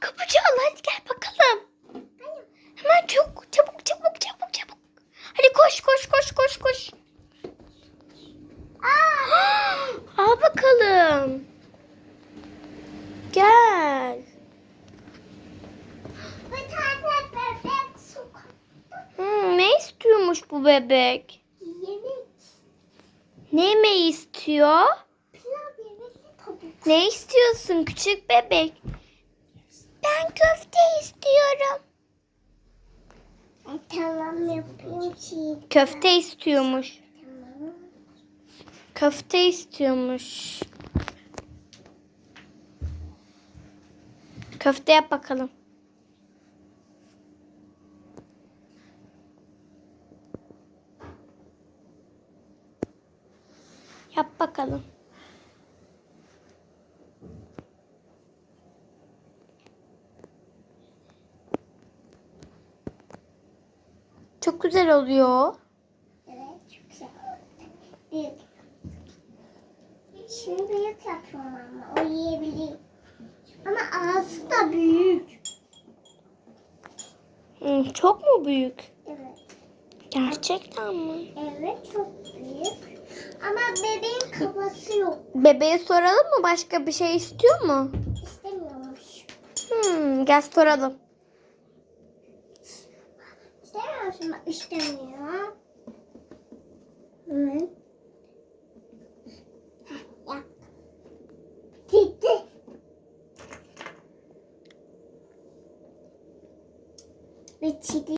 kapıcı al hadi gel bakalım. Hemen çok çabuk çabuk çabuk çabuk. Hadi koş koş koş koş koş. Al bakalım. Gel. Bir tane bebek sokakta Hmm, ne istiyormuş bu bebek? yemek. Ne yemeği istiyor? Pilav tavuk. Ne istiyorsun küçük bebek? Tamam yapayım şey. Köfte istiyormuş. Tamam. Köfte istiyormuş. Köfte yap bakalım. Yap bakalım. Çok güzel oluyor. Evet çok güzel. Büyük. Şimdi büyük yapıyorum ama o yiyebilir. Ama ağzı da büyük. Hmm, çok mu büyük? Evet. Gerçekten mi? Evet çok büyük. Ama bebeğin kafası yok. Bebeğe soralım mı? Başka bir şey istiyor mu? İstemiyormuş. Hmm, gel soralım. İstemiyor musun? Bak, İstemiyor. Yap. Gitti. Bitti.